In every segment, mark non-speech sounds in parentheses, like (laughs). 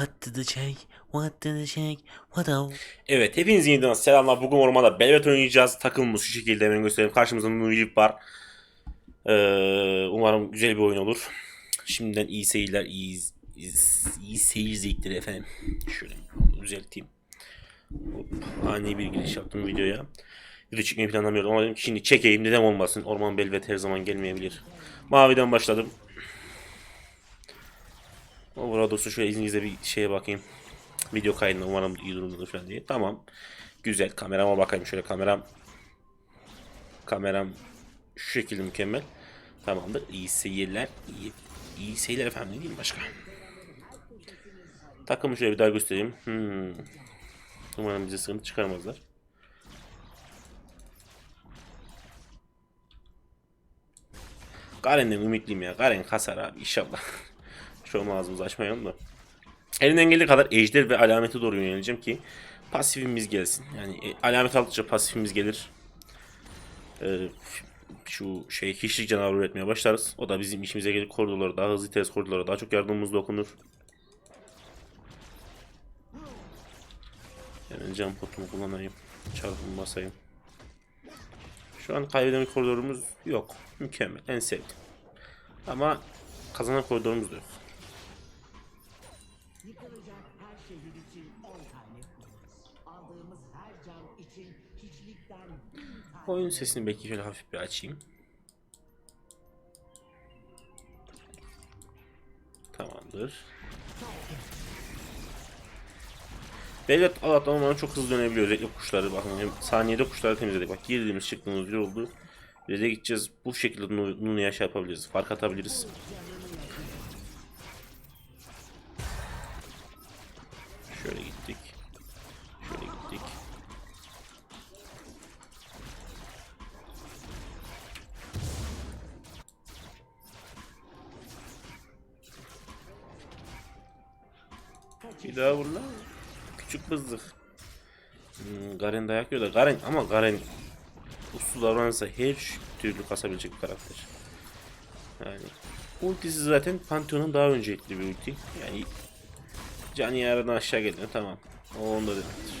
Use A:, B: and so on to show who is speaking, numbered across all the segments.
A: What did the shake? What did the shake? What the...
B: Evet hepiniz yeniden selamlar. Bugün ormanda Belvet oynayacağız. Takımımız şu şekilde hemen göstereyim. Karşımızda Nujib var. Ee, umarım güzel bir oyun olur. Şimdiden iyi seyirler, iyi, iyi, iyi seyir zevkleri efendim. Şöyle düzelteyim. Ani bir giriş yaptım videoya. Video çekmeyi planlamıyordum ama dedim ki şimdi çekeyim neden olmasın. Orman Belvet her zaman gelmeyebilir. Maviden başladım. O burada olsun şöyle izninizle bir şeye bakayım. Video kaydına umarım iyi durumdadır falan diye. Tamam. Güzel. Kamerama bakayım şöyle kameram. Kameram şu şekilde mükemmel. Tamamdır. İyi seyirler. İyi, iyi seyirler efendim. Ne diyeyim başka? Takımı şöyle bir daha göstereyim. Hmm. Umarım bize sıkıntı çıkarmazlar. Garen'den ümitliyim ya. Garen kasar abi inşallah. Şu an ağzımızı açmayalım da. Elinden geldiği kadar ejder ve alamete doğru yöneleceğim ki pasifimiz gelsin. Yani e, alamet aldıkça pasifimiz gelir. Ee, şu şey hiçlik canavarı üretmeye başlarız. O da bizim işimize gelir. Koridorları daha hızlı test koridorlara daha çok yardımımız dokunur. Hemen cam potumu kullanayım. Çarpımı basayım. Şu an kaybeden koridorumuz yok. Mükemmel. En sevdiğim. Ama kazanan koridorumuz da yok.
C: Yıkılacak her şehir için 10 tane kılıç. Aldığımız her can için hiçlikten bin tane
B: Oyun sesini belki şöyle hafif bir açayım. Tamamdır. Devlet Allah'tan umarım çok hızlı dönebiliyor. Özellikle kuşları bakın. Saniyede kuşları temizledik. Bak girdiğimiz çıktığımız bir oldu. Bize gideceğiz. Bu şekilde Nu- Nunu'ya şey yapabiliriz. Fark atabiliriz. Daha vur lan. Küçük bızlık. Hmm, Garen dayak yiyor da Garen ama Garen uslu davranırsa her türlü kasabilecek bir karakter. Yani ultisi zaten Pantheon'un daha öncelikli bir ulti. Yani canı yaradan aşağı geldi tamam. O onda demektir.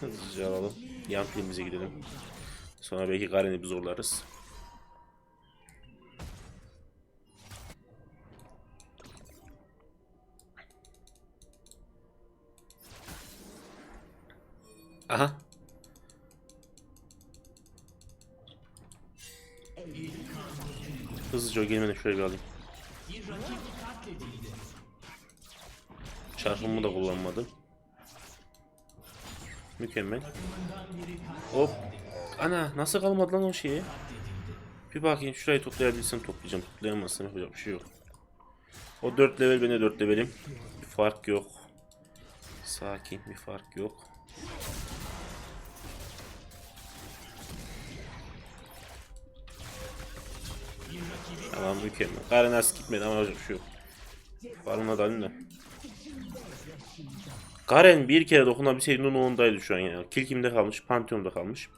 B: Hızlıca alalım. Yan filmimize gidelim. Sonra belki Garen'i bir zorlarız. Aha. Hızlıca gelmeden şöyle bir alayım. Çarpımı da kullanmadım. Mükemmel. Hop. Ana nasıl kalmadı lan o şeye? Bir bakayım şurayı toplayabilirsem toplayacağım. Toplayamazsam yapacak bir şey yok. O 4 level ben de 4 levelim. Bir fark yok. Sakin bir fark yok. Tamam mükemmel. Karenas gitmedi ama şey yok. Varına da. Garen bir kere dokunabilseydi Nunu ondaydı şu an ya. Kill kimde kalmış? Pantheon'da kalmış.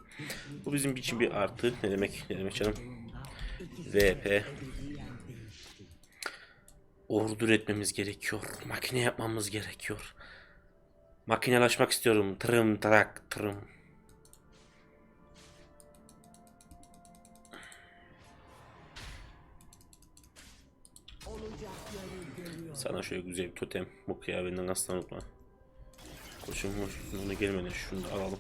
B: Bu bizim için bir artı. Ne demek? Ne demek canım? VP. Ordu üretmemiz gerekiyor. Makine yapmamız gerekiyor. Makinelaşmak istiyorum. Tırım trak tırım. Sana şöyle güzel bir totem. Bu kıyafetinden asla unutma. Koşun koşun onu gelmeden şunu da alalım.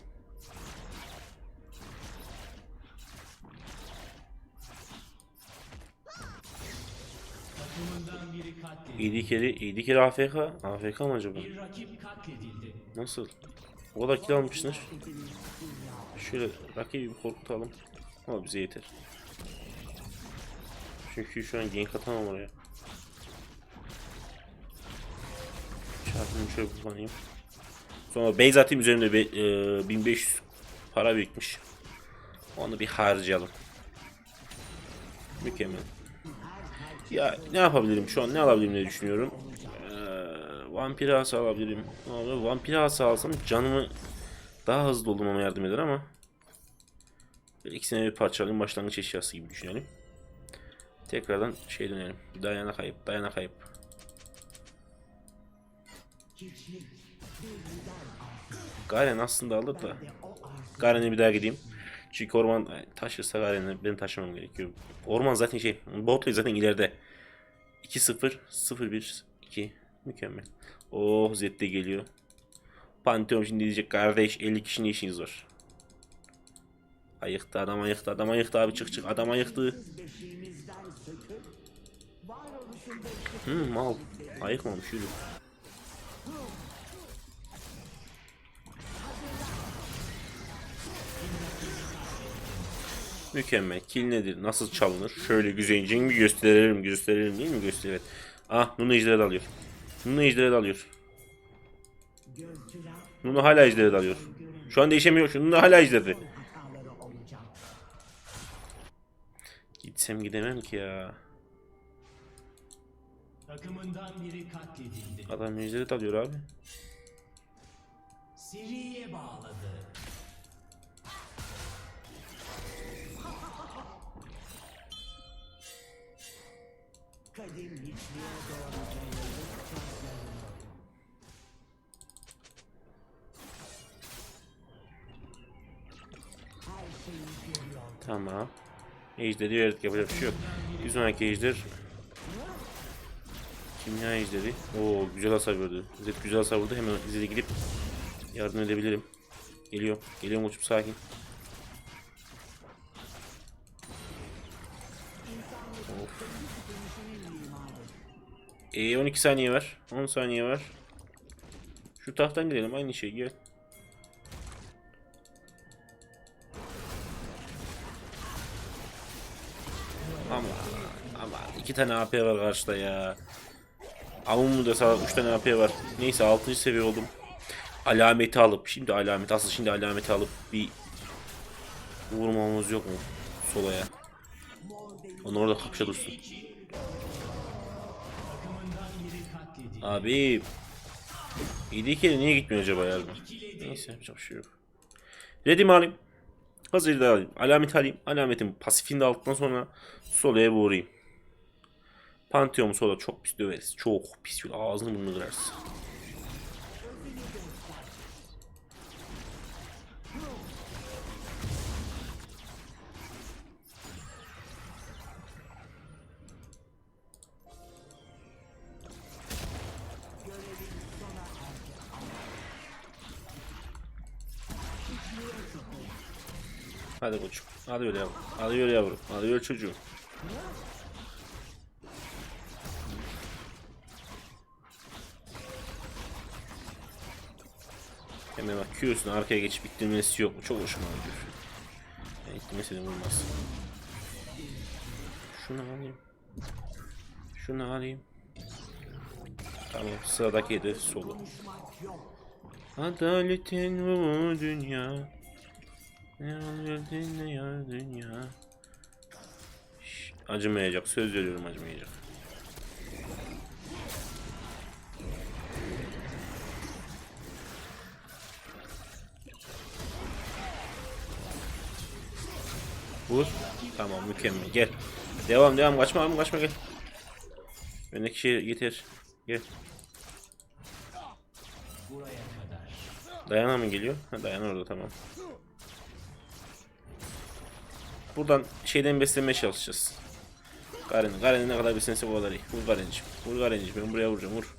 B: İyiydi kere, iyiydi kere AFK. AFK mı acaba? Nasıl? O kadar kill almışsınız. Şöyle rakibi bir korkutalım. Ama bize yeter. Çünkü şu an gank atamam oraya. Çarpımı şöyle kullanayım. Sonra base atayım üzerinde be, e, 1500 para birikmiş. Onu bir harcayalım. Mükemmel. Ya ne yapabilirim şu an ne alabilirim diye düşünüyorum. Ee, vampir asa alabilirim. Abi, vampir asa alsam canımı daha hızlı doldurmama yardım eder ama ikisine bir parçalayayım başlangıç eşyası gibi düşünelim. Tekrardan şey dönelim. Dayana kayıp, dayana kayıp. Garen aslında alır da. Garen'e bir daha gideyim. Çünkü orman ay, taşırsa Garen'i benim taşımam gerekiyor. Orman zaten şey, Botley zaten ileride. 2-0, 0-1, 2. Mükemmel. Oh Zed de geliyor. Pantheon şimdi diyecek kardeş 50 kişi ne işiniz var? Ayıktı adam ayıktı adam ayıktı abi çık çık adam ayıktı. Hı mal. Ayıkmamış yürü. Mükemmel. Kill nedir? Nasıl çalınır? Şöyle güzelce mi gösterelim? Gösterelim değil mi? Göster. Evet. Ah Nunu ejderi dalıyor. Nunu ejderi dalıyor.
C: gözcüler
B: Nunu hala ejderi dalıyor. Şu an değişemiyor. Nunu hala
C: olacak.
B: Gitsem gidemem ki ya.
D: Takımından biri katledildi.
B: Adam ejderi dalıyor abi.
D: Seriye bağladı.
C: Kadim hiçliğe doğru. Her şeyi görüyor.
B: Tamam. Ejderi verdik yapacak bir şey yok. Bir sonraki ejder Kimya ejderi. Oo güzel hasar verdi. Zed güzel hasar vurdu. Hemen Zed'e gidip yardım edebilirim. Geliyor. Geliyorum uçup sakin. Of. Ee, 12 saniye var. 10 saniye var. Şu tahttan gidelim. Aynı şey gel. Ama ama iki tane AP var karşıda ya. Amun mu da sağ 3 tane AP var. Neyse 6. seviye oldum. Alameti alıp şimdi alamet asıl şimdi alameti alıp bir vurmamız yok mu solaya? Onu orada kapışa dursun. Abi İyi ki niye gitmiyor acaba yardım? Neyse yapacak bir şey yok. Ready'mi alayım. Hazırı da alayım. Alameti alayım. Alametin pasifini de aldıktan sonra solaya vurayım. Pantheon sola çok pis döveriz. Çok pis. Ağzını burnunu kırarız. Hadi koçum. Hadi öyle yavrum. Hadi öyle yavrum. Hadi öyle çocuğum. Hemen bak Q'sunu arkaya geçip ittirmesi yok mu? Çok hoşuma gidiyor. Ben ittirmesi de vurmaz. Şunu alayım. Şunu alayım. Tamam sıradaki de solu. Adaletin bu dünya. Ne alırdın ne yar dünya. Şş, Acımayacak. Söz veriyorum acımayacak. Vur. Tamam mükemmel. Gel. Devam devam. Kaçma abi kaçma gel. Öndeki getir. Gel. Dayana mı geliyor? Ha, Dayan orada tamam. Buradan şeyden beslemeye çalışacağız. Garen'i. Garen'i ne kadar beslense o kadar iyi. Vur Garen'cim. Vur Garen'cim. Ben buraya vuracağım. Vur.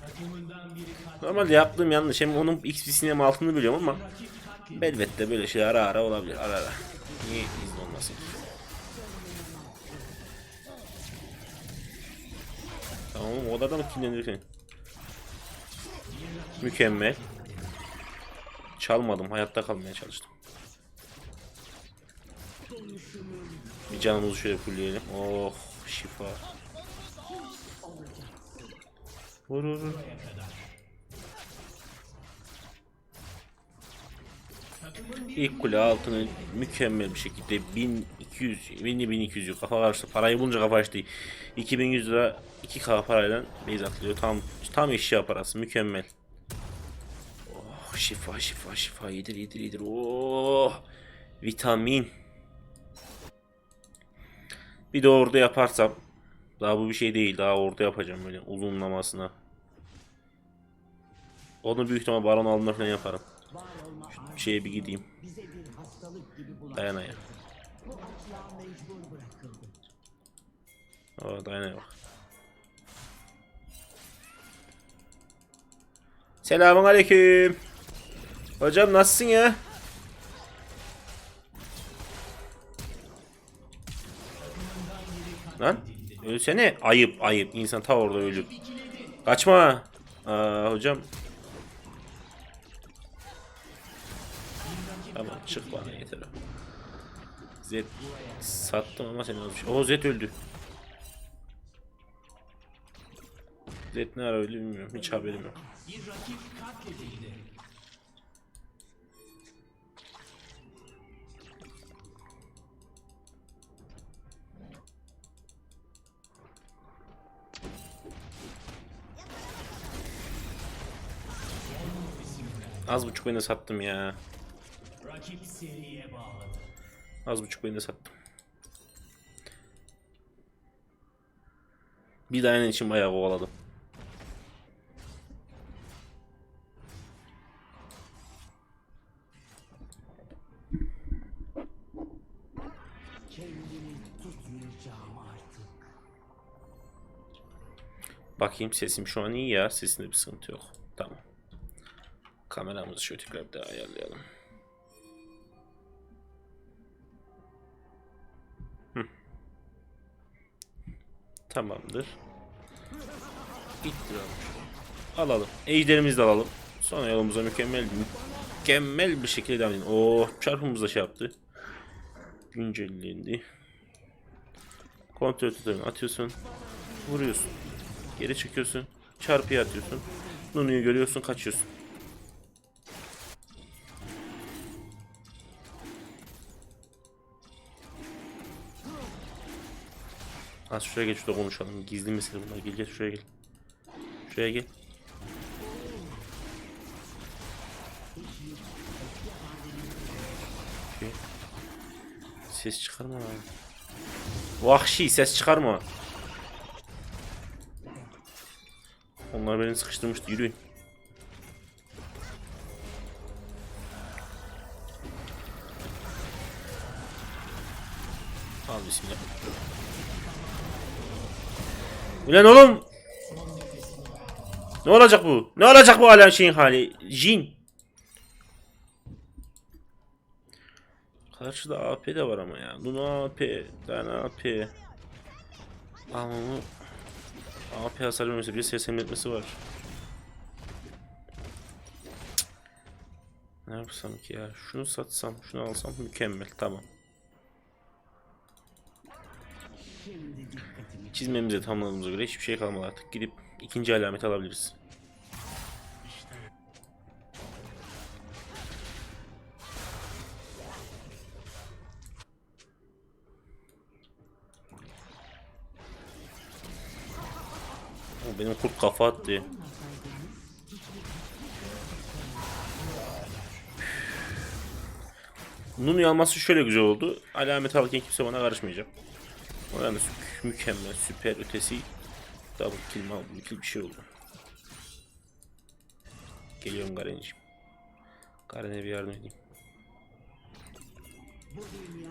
D: Takımından biri katledildi.
B: Normalde yaptığım yanlış. Hem onun XP'sini hem altını biliyorum ama Belvet'te böyle şey ara ara olabilir. Ara ara. Niye izin olmasın? Tamam o odada mı kinlenirken? Mükemmel. Çalmadım. Hayatta kalmaya çalıştım. Bir canımızı şöyle fullleyelim. Oh şifa. Vur vur vur. İlk kule altını mükemmel bir şekilde 1200 1200 yok. Kafa karşı parayı bulunca kafa açtı. 2100 lira 2k parayla base atılıyor. Tam tam eşya parası. Mükemmel. Oh şifa şifa şifa. Yedir yedir yedir oh vitamin. Bir de orada yaparsam daha bu bir şey değil. Daha orada yapacağım böyle uzunlamasına. Onu büyük ihtimal baron falan yaparım. Bir şeye bir gideyim. Dayanaya. Aa dayanaya bak. Selamun aleyküm. Hocam nasılsın ya? Lan ölsene. Ayıp ayıp. İnsan ta orada ölür. Kaçma. Aa, hocam. Tamam çık bana yeter. Zed sattım ama sen olmuş. O Zed öldü. Zed ne ara öldü bilmiyorum. Hiç haberim yok. Az buçuk de sattım ya.
D: Rakip seriye bağladı.
B: Az buçuk de sattım. Bir dayan için bayağı kovaladım. Bakayım sesim şu an iyi ya. Sesinde bir sıkıntı yok. Tamam. Kameramızı şöyle tekrar bir daha ayarlayalım. Hı. Tamamdır. Bitti Alalım. Ejderimizi de alalım. Sonra yolumuza mükemmel mükemmel bir şekilde devam edelim. Oh çarpımız da şey yaptı. Güncellendi. Kontrol tutarını atıyorsun. Vuruyorsun. Geri çekiyorsun. Çarpıya atıyorsun. Nunu'yu görüyorsun kaçıyorsun. Az şuraya gel şurada konuşalım. Gizli mesele bunlar. Gel gel şuraya gel. Şuraya gel. Şey. Ses çıkarma lan. Vahşi ses çıkarma. Onlar beni sıkıştırmıştı. Yürüyün. Al bismillah. Ulan oğlum. Ne olacak bu? Ne olacak bu hala şeyin hali? Jin. Karşıda AP de var ama ya. Luna AP, tane AP. Ama AP hasar vermesi bir ses etmesi var. Ne yapsam ki ya? Şunu satsam, şunu alsam mükemmel. Tamam. Çizmemize tamamladığımıza göre hiçbir şey kalmadı artık. Gidip ikinci alameti alabiliriz. O benim kurt kafa attı. Nunu'yu alması şöyle güzel oldu. Alamet alırken kimse bana karışmayacak. O yani sü- mükemmel, süper ötesi double kill, double kill bir şey oldu. Geliyorum Garen'ciğim. Garen'e bir yardım edeyim.
C: bu dünya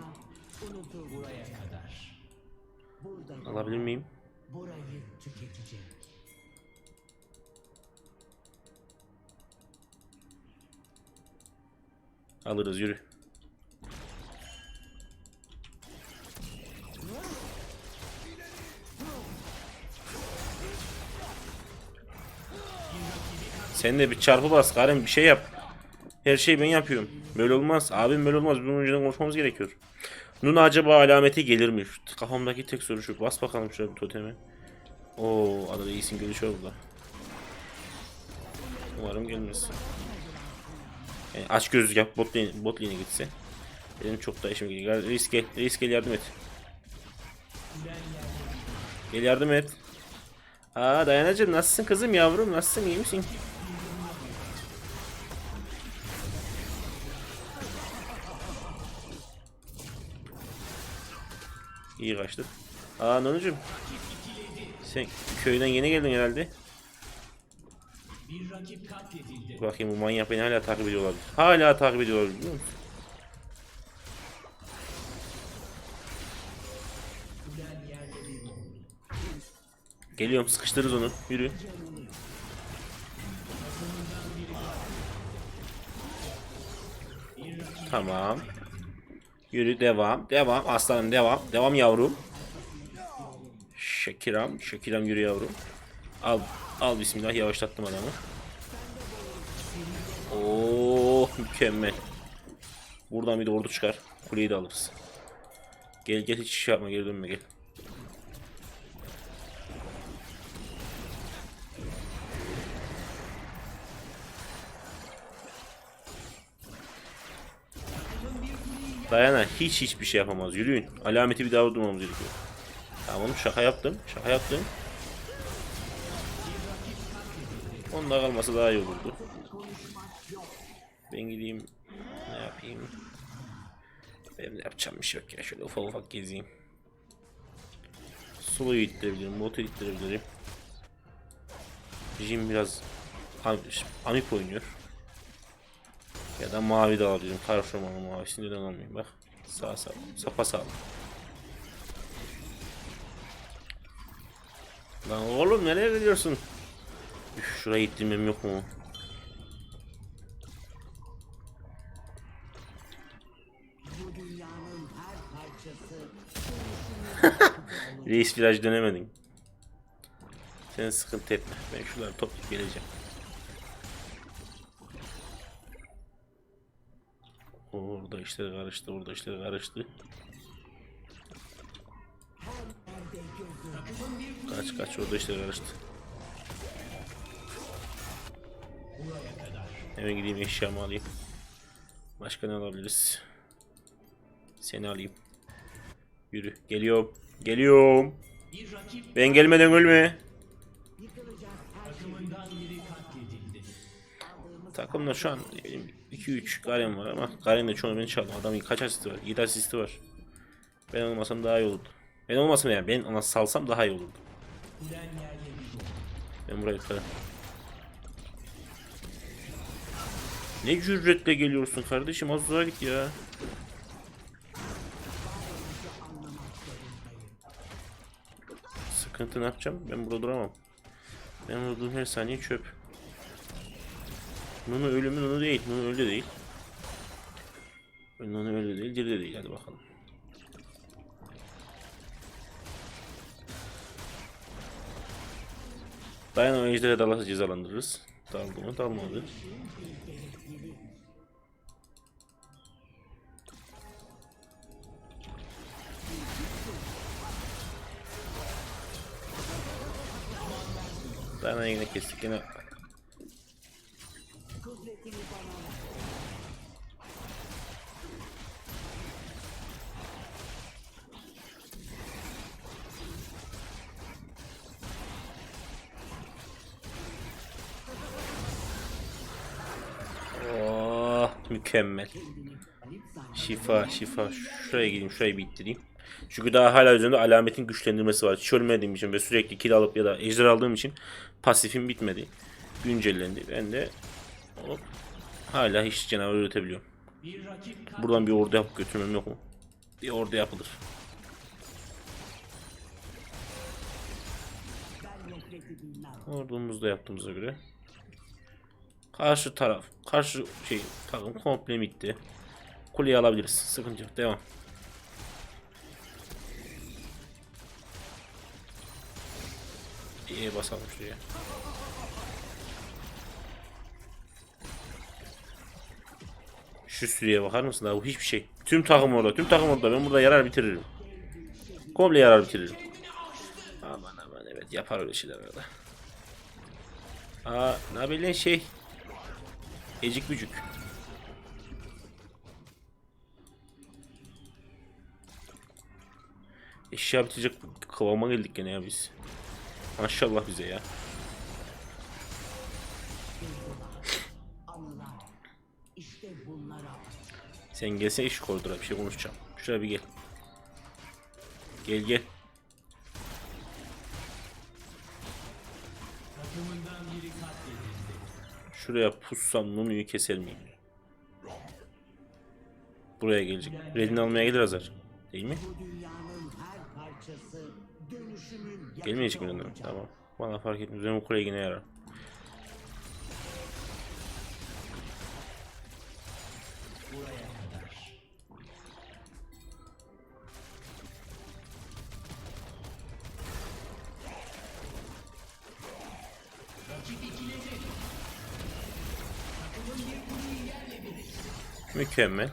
C: unutuldu.
D: Buraya kadar.
C: Burada
B: Alabilir miyim?
C: burayı tüketecek.
B: Alırız yürü. Sen de bir çarpı bas Karen bir şey yap. Her şeyi ben yapıyorum. Böyle olmaz. Abim böyle olmaz. Bunun önceden konuşmamız gerekiyor. Nuna acaba alameti gelir mi? Kafamdaki tek soru şu. Bas bakalım şöyle bir totemi. Oo, adada iyisin görüşü orada. Umarım gelmez. Yani aç gözlük yap bot lane, bot lane'e gitse. Benim çok da işime geliyor. Gel, Reis gel. Reis gel yardım et. Gel yardım et. Aa Dayanacığım nasılsın kızım yavrum nasılsın iyi misin? İyi kaçtık. Aa Nonucuğum. Sen köyden yeni geldin herhalde. Bakayım bu manyak beni hala takip ediyor olabilir. Hala takip ediyor olabilir biliyor musun? Geliyorum sıkıştırırız onu. Yürü. Tamam. Yürü devam. Devam aslanım devam. Devam yavrum. Şekiram. Şekiram yürü yavrum. Al. Al bismillah yavaşlattım adamı. Oo mükemmel. Buradan bir de ordu çıkar. Kuleyi de alırız. Gel gel hiç şey yapma geri dönme gel. Dayana hiç hiçbir şey yapamaz. Yürüyün. Alameti bir daha durmamız gerekiyor. Tamam oğlum şaka yaptım. Şaka yaptım. Onda kalması daha iyi olurdu. Ben gideyim. Ne yapayım? Benim de yapacağım bir şey yok ya. Şöyle ufak ufak gezeyim. Solo'yu ittirebilirim. Bot'u ittirebilirim. Jim biraz am- amip oynuyor. Ya da mavi de alabilirim. Karşılamanın mavisini neden almayayım bak. Sağ sağ. Sapa sağ. Lan oğlum nereye gidiyorsun? Üf, şuraya ittirmem yok mu? (laughs) Reis viraj dönemedin. Sen sıkıntı etme. Ben şunları toplayıp geleceğim. Orada işler karıştı, orada işler karıştı. Kaç kaç orada işler karıştı. Hemen gideyim eşyamı alayım. Başka ne alabiliriz? Seni alayım. Yürü. Geliyorum. Geliyorum. Ben gelmeden ölme. Takımda şu an 2-3 Garen var ama Garen de çoğunu beni çaldı. Adamın kaç asisti var? 7 asisti var. Ben olmasam daha iyi olurdu. Ben olmasam yani ben ona salsam daha iyi olurdu. Ben burayı yukarı. Ne cüretle geliyorsun kardeşim az uzağa git ya. Sıkıntı ne yapacağım? Ben burada duramam. Ben burada durduğum her saniye çöp. Nunu ölümü Nunu değil. Nunu öyle değil. Nunu öyle değil. Diri de değil. Hadi bakalım. Dayan o ejdere dalası cezalandırırız. Daldı mı? Dalmadı. Dayan'a yine kestik. Yine Oh, mükemmel. Şifa, şifa. Şuraya gideyim, şurayı bir ittireyim. Çünkü daha hala üzerinde alametin güçlendirmesi var. Hiç ölmediğim için ve sürekli kill alıp ya da ejder aldığım için pasifim bitmedi. Güncellendi. Ben de hala hiç canavar üretebiliyorum. Buradan bir ordu yapıp götürmem yok mu? Bir ordu yapılır. Ordumuzu da yaptığımıza göre. Karşı taraf, karşı şey takım komple bitti. Kuleyi alabiliriz. Sıkıntı yok. Devam. İyi basalım şuraya. Şu süreye bakar mısın? Bu hiçbir şey. Tüm takım orada. Tüm takım orada. Ben burada yarar bitiririm. Komple yarar bitiririm. Aman aman evet yapar öyle şeyler arada. Aa ne lan şey? Ecik bücük. Eşya bitecek kıvama geldik gene ya biz. Maşallah bize ya. Sen gelsene iş koridora bir şey konuşacağım. Şuraya bir gel. Gel gel. Şuraya pussam Nunu'yu keser miyim? Buraya gelecek. Red'ini almaya gelir Azar. Değil mi? Gelmeyecek mi Nunu? Tamam. Bana fark etmez. Benim kuleye yine yarar.
D: Oldu.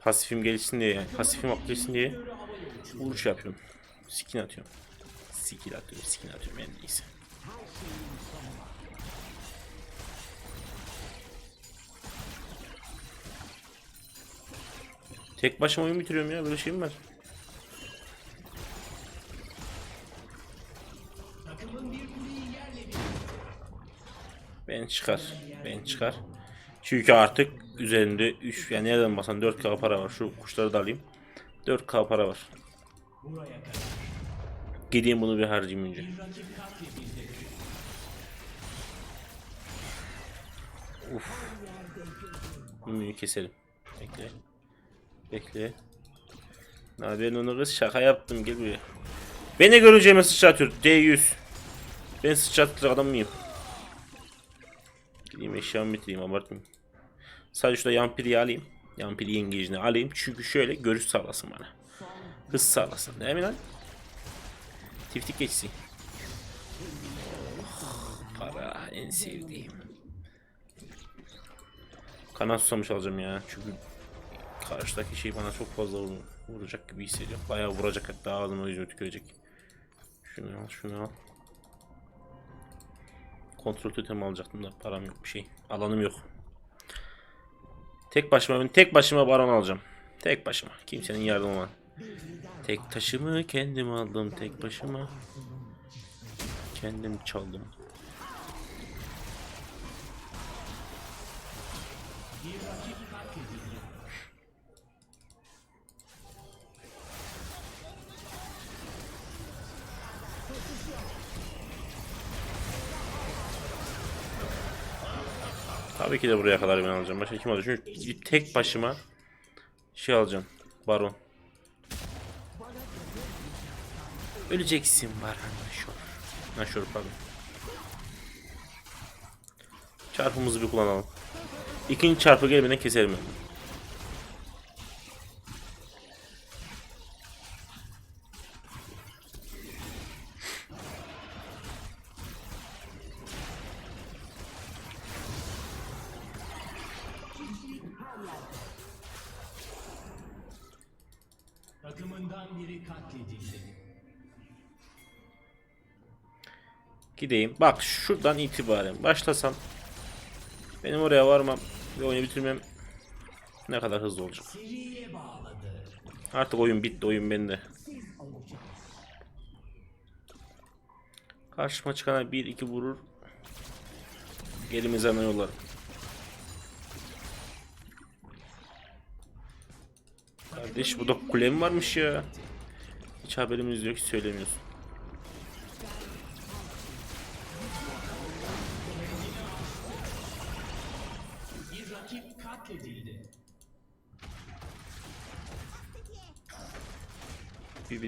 B: Pasifim gelişsin diye, pasifim aktifleşsin diye vuruş yapıyorum. Skin atıyorum. Skill atıyorum, skin atıyorum en iyisi. Tek başıma oyun bitiriyorum ya, böyle şey mi var? Ben çıkar, ben çıkar. Çünkü artık üzerinde 3, yani nereden basan 4K para var. Şu kuşları da alayım. 4K para var. Gideyim bunu bir harcayayım önce.
D: Katledildi.
B: Mumyayı keselim. Bekle. Bekle. Ne haberin onu kız şaka yaptım gel buraya. Beni göreceğime sıçratıyor. D100. Ben sıçratacak adam mıyım? Gideyim eşyamı bitireyim abartmayayım. Sadece şurada yampiri alayım. Yampiri yengecini alayım. Çünkü şöyle görüş sağlasın bana. Hız sağlasın. Değil mi lan? Tiftik geçsin. Oh, para en sevdiğim. Kanat susamış alacağım ya. Çünkü karşıdaki şey bana çok fazla vur- vuracak gibi hissediyorum. Bayağı vuracak hatta ağzıma yüzüme tükürecek. Şunu al, şunu al. Kontrol totem alacaktım da param yok bir şey. Alanım yok. Tek başıma ben tek başıma baron alacağım. Tek başıma. Kimsenin yardımı var. Tek taşımı kendim aldım tek başıma. Kendim çaldım. Tabii ki de buraya kadar ben alacağım. Başka kim alacak? Çünkü tek başıma şey alacağım. Baron. Öleceksin Baron Naşor. Naşor pardon. Çarpımızı bir kullanalım. İkinci çarpı gelmeden keserim ben. Gideyim. Bak şuradan itibaren başlasam benim oraya varmam ve oyunu bitirmem ne kadar hızlı olacak. Artık oyun bitti. Oyun bende. Karşıma çıkana 1-2 vurur. Elimize hemen yollarım. Kardeş bu da kule mi varmış ya? Hiç haberimiz yok. Söylemiyorsun.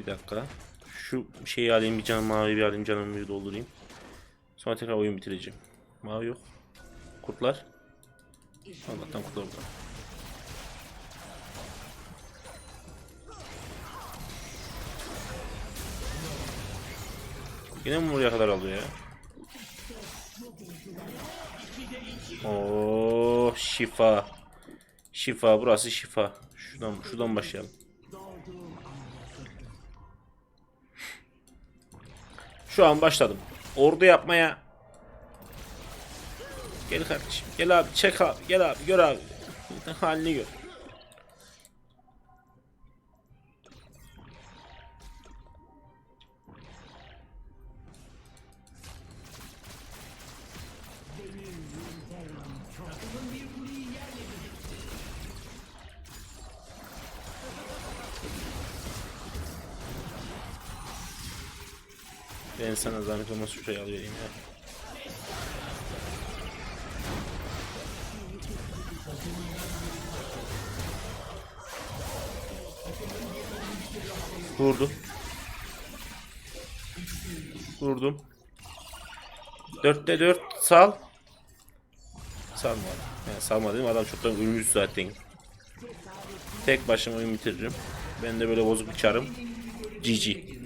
D: Bir,
B: dakika. Şu şeyi alayım bir canım mavi bir alayım canımı bir doldurayım. Sonra tekrar oyun bitireceğim. Mavi yok. Kurtlar. Allah'tan kurtlar burada. Yine mi buraya kadar alıyor ya? Oo şifa. Şifa burası şifa. Şuradan şuradan başlayalım. Şu an başladım. Ordu yapmaya. Gel kardeşim. Gel abi çek abi. Gel abi gör abi. (laughs) Halini gör. Sana zahmet olmaz şurayı alıvereyim ya. Vurdu. Vurdum. Dörtte dört sal. Salmadı. Yani salmadım adam çoktan ölmüş zaten. Tek başıma oyun bitiririm. Ben de böyle bozuk bir çarım. GG.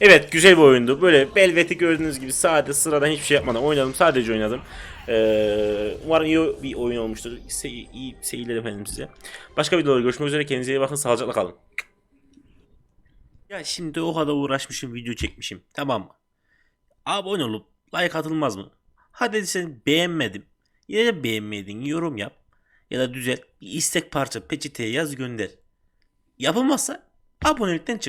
B: Evet güzel bir oyundu. Böyle Belvet'i gördüğünüz gibi sade sıradan hiçbir şey yapmadan oynadım. Sadece oynadım. Ee, umarım iyi bir oyun olmuştur. Se iyi seyirler efendim size. Başka videolarda görüşmek üzere. Kendinize iyi bakın. Sağlıcakla kalın. Ya şimdi o kadar uğraşmışım video çekmişim. Tamam mı? Abone olup like atılmaz mı? Hadi sen beğenmedim. Yine de beğenmedin yorum yap. Ya da düzelt. Bir istek parça peçeteye yaz gönder. Yapılmazsa abonelikten çık.